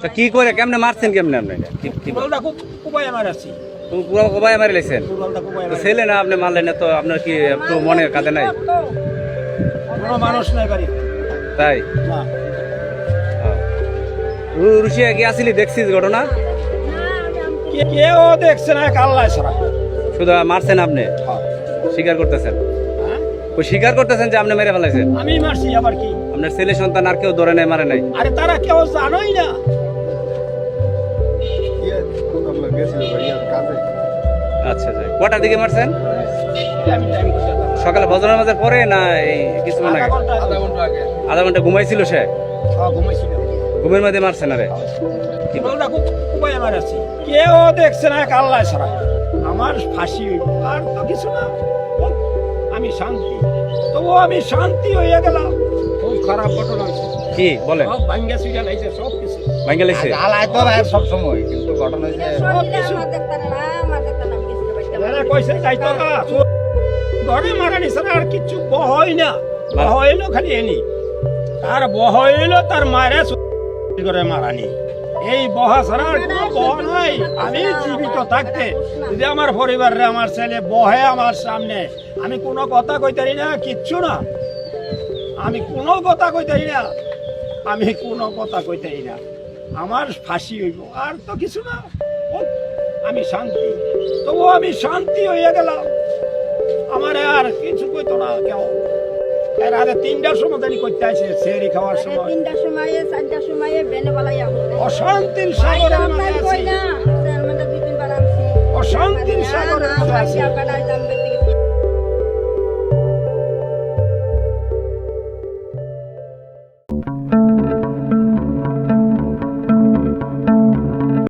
তা কি করে কেমনে মারছেন কেমনে আপনি? এটা? কি কি পুরো কবাই মারি তো ছেলে না আপনি মারলেন না তো আপনার কি একটু মনে কাঁদে নাই? কোনো মানুষ নাই বাড়ি। তাই? রুশিয়া কি আসিলি? দেখছিস ঘটনা? কে কেউ দেখছে না শুধু মারছেন আপনি? হ্যাঁ। স্বীকার করতেছেন? হ্যাঁ? ওই স্বীকার করতেছেন যে আপনি মেরে ফেলাইছেন আমি মারছি আবার কি? আপনার ছেলে সন্তান আর কেউ ধরে নাই মারে নাই? আরে তারা কেউ জানোই না। আচ্ছা আচ্ছা কটার দিকে মারছেন? না। সকালে ভজন নামাজের পরে না এই কিছু আগে আধা ঘণ্টা ঘুমাইছিল সে? ঘুমের মধ্যে কুবাই আমার আছি। কেউ দেখছে না কাল্লা ছাড়া। আমার ফাঁসি আর কিছু না। আমি শান্তি। তবু আমি শান্তি হয়ে গেলাম। খারাপ ঘটনা হয়েছে কি? বলেন। সব ভাঙ্গা লাইছে সব কিছু। ভাঙ্গে লাইছে? জ্বালায় তো ভাই সব সময় কিন্তু ঘটনা হয়েছে এরা কইছে যাইতো না চোর ঘরে মারা নিছে না আর কিচ্ছু বহই না। বহইলো খালি এনি। তার বহইলো তার মায়ের করে মারানি। এই বহা ছাড়া আর কোনো বহ নাই। আমি জীবিত থাকতে যদি আমার পরিবারে আমার ছেলে বহে আমার সামনে আমি কোনো কথা কইতারি না কিচ্ছু না। আমি কোনো কথা কইতারি না। আমি কোনো কথা কইতারি না। আমার ফাঁসি হইব আর তো কিছু না। আমি শান্তি। তবু আমি শান্তি হইয়া গেলাম। আমার আর কিছু কইতো না কেউ। এর আগে তিনটার সময় জানি করতে আছে সেরি খাওয়ার সময়। তিনটার সময় চারটার সময় বেনে বেলায় অশান্তির আছি। অশান্তির আছি।